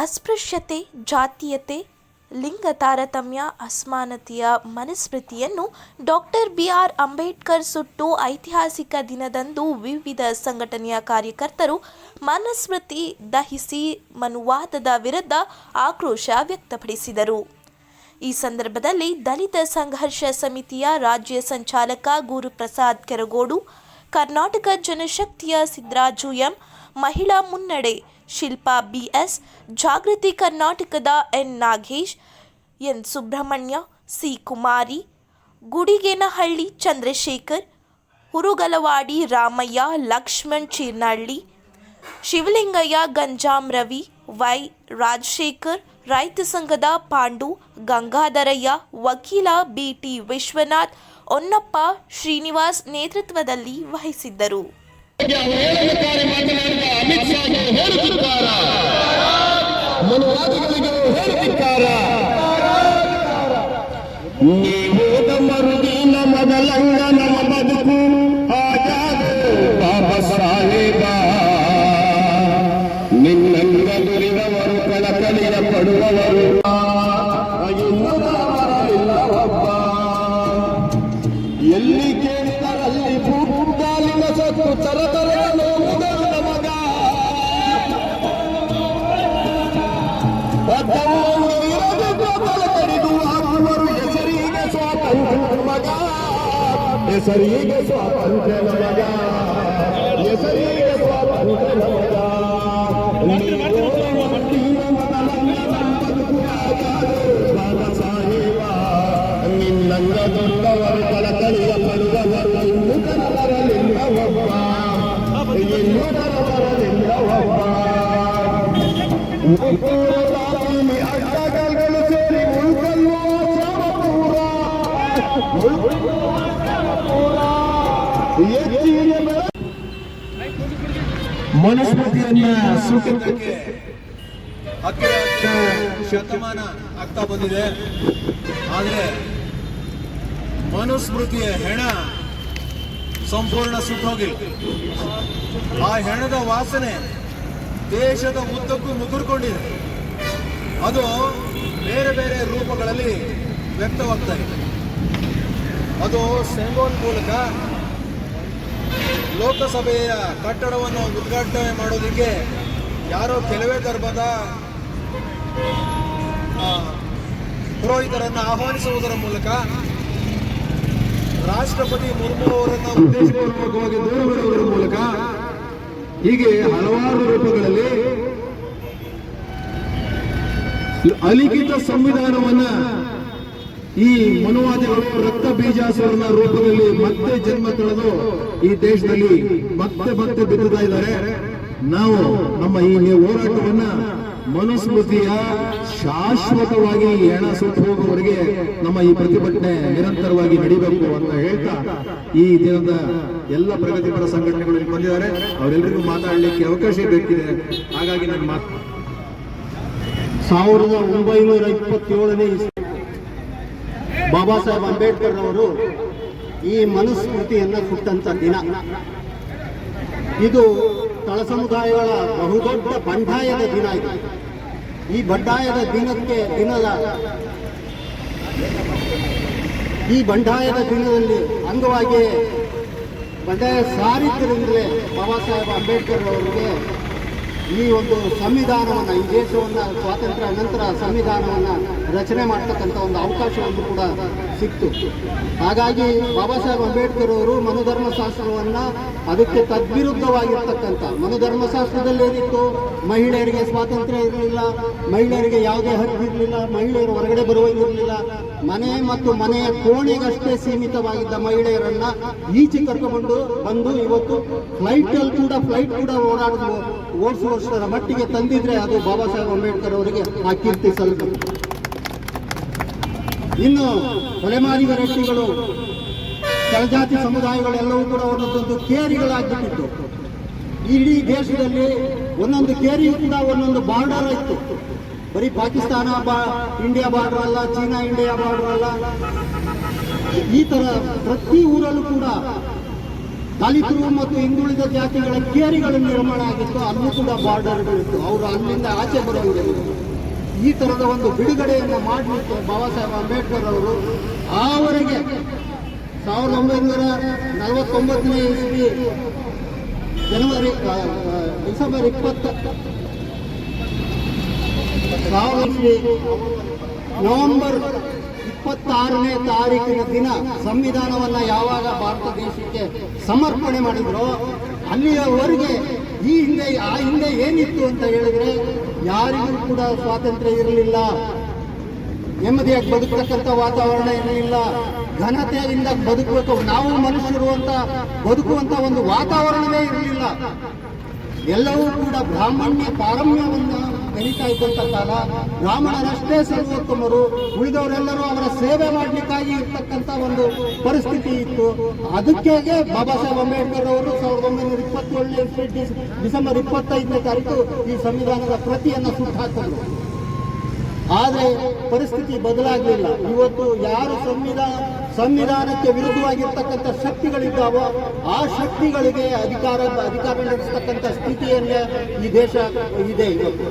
ಅಸ್ಪೃಶ್ಯತೆ, ಜಾತೀಯತೆ ಲಿಂಗ ತಾರತಮ್ಯ ಅಸಮಾನತೆಯ ಮನುಸ್ಮೃತಿಯನ್ನು ಡಾಕ್ಟರ್ ಬಿ ಆರ್ ಅಂಬೇಡ್ಕರ್ ಸುಟ್ಟು ಐತಿಹಾಸಿಕ ದಿನದಂದು ವಿವಿಧ ಸಂಘಟನೆಯ ಕಾರ್ಯಕರ್ತರು ಮನುಸ್ಮೃತಿ ದಹಿಸಿ ಮನುವಾದದ ವಿರುದ್ಧ ಆಕ್ರೋಶ ವ್ಯಕ್ತಪಡಿಸಿದರು. ಈ ಸಂದರ್ಭದಲ್ಲಿ ದಲಿತ ಸಂಘರ್ಷ ಸಮಿತಿಯ ರಾಜ್ಯ ಸಂಚಾಲಕ ಗುರುಪ್ರಸಾದ್ ಕೆರಗೋಡು, ಕರ್ನಾಟಕ ಜನಶಕ್ತಿಯ ಸಿದ್ದರಾಜು ಎಂ, ಮಹಿಳಾ ಮುನ್ನಡೆ ಶಿಲ್ಪಾ ಬಿಎಸ್, ಜಾಗೃತಿ ಕರ್ನಾಟಕದ N Nagesh, N Subrahmanya, C Kumari, Gudigenahalli Chandrashekar, Hurugalavadi Ramaiah, Lakshman Cheernahalli, Shivalingaiah, Ganjam Ravi, Y Rajashekar, ರೈತ ಸಂಘದ ಪಾಂಡು, ಗಂಗಾಧರಯ್ಯ, ವಕೀಲ ಬಿಟಿ ವಿಶ್ವನಾಥ್, ಹೊನ್ನಪ್ಪ ಶ್ರೀನಿವಾಸ್ ನೇತೃತ್ವದಲ್ಲಿ ವಹಿಸಿದ್ದರು. ಅವಹೇಳನಕಾರಿ ಮಾತನಾಡಿದ ಅಮಿತ್ ಶಾ ಹೇಳುತ್ತಿದ್ದಾರ. ಮನುವಾದಿಗಳಿಗೆ ಹೇಳುತ್ತಿದ್ದಾರ. ನೀವು ಮರುದಿನ ಮೊದಲಂಗ ನಮ್ಮ ಬದುಕು ಮಗ ಹೆಸರಿಗೆ ಸ್ವಾತಂತ್ರ್ಯ ನಮಗ ಹೆಸರಿಗೆ ಸ್ವಾತಂತ್ರ್ಯ ನಮಗ ನೀವು ಮಟ್ಟಿನ ಮೊದಲನ್ನ ನಮ್ಮ ಬದುಕು ಆಗಾದು ಬಾಬಾ ಸಾಹೇಬ ನಿನ್ನಂಗ ದೊಡ್ಡವರು ಕಳಕಳಿಯ ಪಡುವವರು ಇನ್ನು ಕರಬರಲಿಲ್ಲ ಒಬ್ಬ ಇನ್ನು ಕರಬರಲಿಲ್ಲ ಒಬ್ಬ ಮನುಸ್ಮೃತಿಯನ್ನ ಹತ್ತಿರ ಶತಮಾನ ಆಗ್ತಾ ಬಂದಿದೆ. ಆದರೆ ಮನುಸ್ಮೃತಿಯ ಹೆಣ ಸಂಪೂರ್ಣ ಸುಟ್ಟೋಗಿಲ್ಲ ಆ ಹೆಣದ ವಾಸನೆ ದೇಶದ ಉದ್ದಕ್ಕೂ ಮುಗುರ್ಕೊಂಡಿದೆ ಅದು ಬೇರೆ ಬೇರೆ ರೂಪಗಳಲ್ಲಿ ವ್ಯಕ್ತವಾಗ್ತಾ ಇದೆ. ಅದು ಸೆಂಗೋಲ್ ಮೂಲಕ ಲೋಕಸಭೆಯ ಕಟ್ಟಡವನ್ನು ಉದ್ಘಾಟನೆ ಮಾಡೋದಕ್ಕೆ ಯಾರೋ ಕೆಲವೇ ಗರ್ಭದ ಪುರೋಹಿತರನ್ನು ಆಹ್ವಾನಿಸುವುದರ ಮೂಲಕ ರಾಷ್ಟ್ರಪತಿ ಮುರ್ಮು ಅವರನ್ನು ಉದ್ದೇಶಪೂರ್ವಕವಾಗಿ ದೂರು ಬಿಡುವುದರ ಮೂಲಕ ಹೀಗೆ ಹಲವಾರು ರೂಪಗಳಲ್ಲಿ ಅಲಿಖಿತ ಸಂವಿಧಾನವನ್ನ ಈ ಮನುವಾದಿಗಳು ರಕ್ತ ಬೀಜಾಸುರನ ರೂಪದಲ್ಲಿ ಮತ್ತೆ ಜನ್ಮ ತಳೆದು ಈ ದೇಶದಲ್ಲಿ ಮತ್ತೆ ಮತ್ತೆ ಬಿತ್ತುತ್ತಾ ಇದ್ದಾರೆ. ನಾವು ನಮ್ಮ ಈ ಹೋರಾಟವನ್ನ ಮನುಸ್ಮೃತಿಯ ಶಾಶ್ವತವಾಗಿ ಹೆಣ ಸುಟ್ಟು ಹೋಗುವವರೆಗೆ ನಮ್ಮ ಈ ಪ್ರತಿಭಟನೆ ನಿರಂತರವಾಗಿ ನಡೀಬೇಕು ಅಂತ ಹೇಳ್ತಾ ಈ ದಿನದ ಎಲ್ಲ ಪ್ರಗತಿಪರ ಸಂಘಟನೆಗಳು ಬಂದಿದ್ದಾರೆ ಅವರೆಲ್ಲರಿಗೂ ಮಾತಾಡಲಿಕ್ಕೆ ಅವಕಾಶ ಬೇಕಿದೆ. ಹಾಗಾಗಿ ನನ್ನ ಮಾತು. ಸಾವಿರದ ಒಂಬೈನೂರ ಇಪ್ಪತ್ತೇಳನೇ ಬಾಬಾ ಸಾಹೇಬ್ ಅಂಬೇಡ್ಕರ್ ಅವರು ಈ ಮನುಸ್ಮೃತಿಯನ್ನು ಕೊಟ್ಟಂತ ದಿನ. ಇದು ತಳ ಸಮುದಾಯಗಳ ಬಹುದೊಡ್ಡ ಬಂಡಾಯದ ದಿನ ಇದು. ಈ ಬಂಡಾಯದ ದಿನಕ್ಕೆ ದಿನದ ಈ ಬಂಡಾಯದ ದಿನದಲ್ಲಿ ಅಂಗವಾಗಿ ಬಂಡಾಯ ಸಾರಿದ್ದರಿಂದಲೇ ಬಾಬಾ ಸಾಹೇಬ್ ಅಂಬೇಡ್ಕರ್ ಅವರಿಗೆ ಈ ಒಂದು ಸಂವಿಧಾನವನ್ನು ಈ ದೇಶವನ್ನು ಸ್ವಾತಂತ್ರ್ಯ ನಂತರ ಸಂವಿಧಾನವನ್ನು ರಚನೆ ಮಾಡ್ತಕ್ಕಂಥ ಒಂದು ಅವಕಾಶವನ್ನು ಕೂಡ ಸಿಕ್ತು. ಹಾಗಾಗಿ ಬಾಬಾ ಸಾಹೇಬ್ ಅಂಬೇಡ್ಕರ್ ಅವರು ಮನುಧರ್ಮಶಾಸ್ತ್ರವನ್ನು ಅದಕ್ಕೆ ತದ್ವಿರುದ್ಧವಾಗಿರ್ತಕ್ಕಂಥ ಮನುಧರ್ಮಶಾಸ್ತ್ರದಲ್ಲಿ ಏನಿತ್ತು? ಮಹಿಳೆಯರಿಗೆ ಸ್ವಾತಂತ್ರ್ಯ ಇರಲಿಲ್ಲ, ಮಹಿಳೆಯರಿಗೆ ಯಾವುದೇ ಹಕ್ಕು ಇರಲಿಲ್ಲ, ಮಹಿಳೆಯರು ಹೊರಗಡೆ ಬರುವ ಇರಲಿಲ್ಲ ಮನೆ ಮತ್ತು ಮನೆಯ ಕೋಣೆಗಷ್ಟೇ ಸೀಮಿತವಾಗಿದ್ದ ಮಹಿಳೆಯರನ್ನ ಈಚೆ ಕರ್ಕೊಂಡು ಬಂದು ಇವತ್ತು ಫ್ಲೈಟ್ ಅಲ್ಲಿ ಕೂಡ ಫ್ಲೈಟ್ ಕೂಡ ಓಡಾಡಿದ್ರು ಓಡಿಸುವಷ್ಟರ ಮಟ್ಟಿಗೆ ತಂದಿದ್ರೆ ಅದು ಬಾಬಾ ಸಾಹೇಬ್ ಅಂಬೇಡ್ಕರ್ ಅವರಿಗೆ ಆ ಕೀರ್ತಿ ಸಲ್ಲಬೇಕು ಇನ್ನು ಕೊಲೆಮಾದಿಗ ರೆಡ್ಡಿಗಳು ಕೆಳಜಾತಿ ಸಮುದಾಯಗಳೆಲ್ಲವೂ ಕೂಡ ಒಂದೊಂದು ಕೇರಿಗಳಾಗಿಬಿಟ್ಟಿತ್ತು. ಇಡೀ ದೇಶದಲ್ಲಿ ಒಂದೊಂದು ಕೇರಿಯೂ ಕೂಡ ಒಂದೊಂದು ಬಾರ್ಡರ್ ಇತ್ತು. ಬರೀ ಪಾಕಿಸ್ತಾನ ಬಾ, ಇಂಡಿಯಾ ಬಾರ್ಡರ್ ಅಲ್ಲ, ಚೀನಾ, ಇಂಡಿಯಾ ಬಾರ್ಡರ್ ಅಲ್ಲ. ಈ ತರ ಪ್ರತಿ ಊರಲ್ಲೂ ಕೂಡ ದಲಿತರು ಮತ್ತು ಹಿಂದುಳಿದ ಜಾತಿಗಳ ಕೇರಿಗಳು ನಿರ್ಮಾಣ ಆಗಿತ್ತು. ಅಲ್ಲೂ ಕೂಡ ಬಾರ್ಡರ್ಗಳಿತ್ತು ಅವರು ಅಲ್ಲಿಂದ ಆಚೆ ಬರೋಂಗಿಲ್ಲ ಈ ಥರದ ಒಂದು ಬಿಡುಗಡೆಯನ್ನು ಮಾಡಲಿಕ್ಕೆ ಬಾಬಾ ಸಾಹೇಬ್ ಅಂಬೇಡ್ಕರ್ ಅವರು ಆವರೆಗೆ ಸಾವಿರದ ಒಂಬೈನೂರ ನಲವತ್ತೊಂಬತ್ತನೇ ಇಸ್ವಿ ಜನವರಿ ಡಿಸೆಂಬರ್ ಇಪ್ಪತ್ತ ನವೆಂಬರ್ ಇಪ್ಪತ್ತಾರನೇ ತಾರೀಕಿನ ದಿನ ಸಂವಿಧಾನವನ್ನ ಯಾವಾಗ ಭಾರತ ದೇಶಕ್ಕೆ ಸಮರ್ಪಣೆ ಮಾಡಿದ್ರು ಅಲ್ಲಿಯವರೆಗೆ ಈ ಹಿಂದೆ, ಆ ಹಿಂದೆ ಏನಿತ್ತು ಅಂತ ಹೇಳಿದ್ರೆ ಯಾರಿಗೂ ಕೂಡ ಸ್ವಾತಂತ್ರ್ಯ ಇರಲಿಲ್ಲ. ನೆಮ್ಮದಿಯಾಗಿ ಬದುಕತಕ್ಕಂಥ ವಾತಾವರಣ ಇರಲಿಲ್ಲ ಘನತೆಯಿಂದ ಬದುಕಬೇಕು. ನಾವು ಮನುಷ್ಯರು ಅಂತ ಬದುಕುವಂತ ಒಂದು ವಾತಾವರಣವೇ ಇರಲಿಲ್ಲ. ಎಲ್ಲವೂ ಕೂಡ ಬ್ರಾಹ್ಮಣ್ಯ ಪಾರಮ್ಯವನ್ನ ಬೆಳೀತಾ ಇದ್ದಂಥ ಕಾಲ ರಾಮಣರಷ್ಟೇ ಸರ್ವೋತ್ತಮರು ಉಳಿದವರೆಲ್ಲರೂ ಅವರ ಸೇವೆ ಮಾಡಲಿಕ್ಕಾಗಿ ಇರ್ತಕ್ಕಂಥ ಒಂದು ಪರಿಸ್ಥಿತಿ ಇತ್ತು. ಅದಕ್ಕೆ ಬಾಬಾ ಸಾಹೇಬ್ ಅಂಬೇಡ್ಕರ್ ಅವರು ಸಾವಿರದ ಒಂಬೈನೂರ ಇಪ್ಪತ್ತೇಳನೇ ಡಿಸೆಂಬರ್ ಇಪ್ಪತ್ತೈದನೇ ತಾರೀಕು ಈ ಸಂವಿಧಾನದ ಪ್ರತಿಯನ್ನು ಸುಟ್ಟಾಕಿದ್ರು ಆದರೆ ಪರಿಸ್ಥಿತಿ ಬದಲಾಗಲಿಲ್ಲ. ಇವತ್ತು ಯಾರು ಸಂವಿಧಾನ ಸಂವಿಧಾನಕ್ಕೆ ವಿರುದ್ಧವಾಗಿರ್ತಕ್ಕಂಥ ಶಕ್ತಿಗಳಿದ್ದಾವೋ ಆ ಶಕ್ತಿಗಳಿಗೆ ಅಧಿಕಾರ ಅಧಿಕಾರ ನಡೆಸ್ತಕ್ಕಂಥ ಸ್ಥಿತಿಯಲ್ಲೇ ಈ ದೇಶ ಇದೆ ಇವತ್ತು.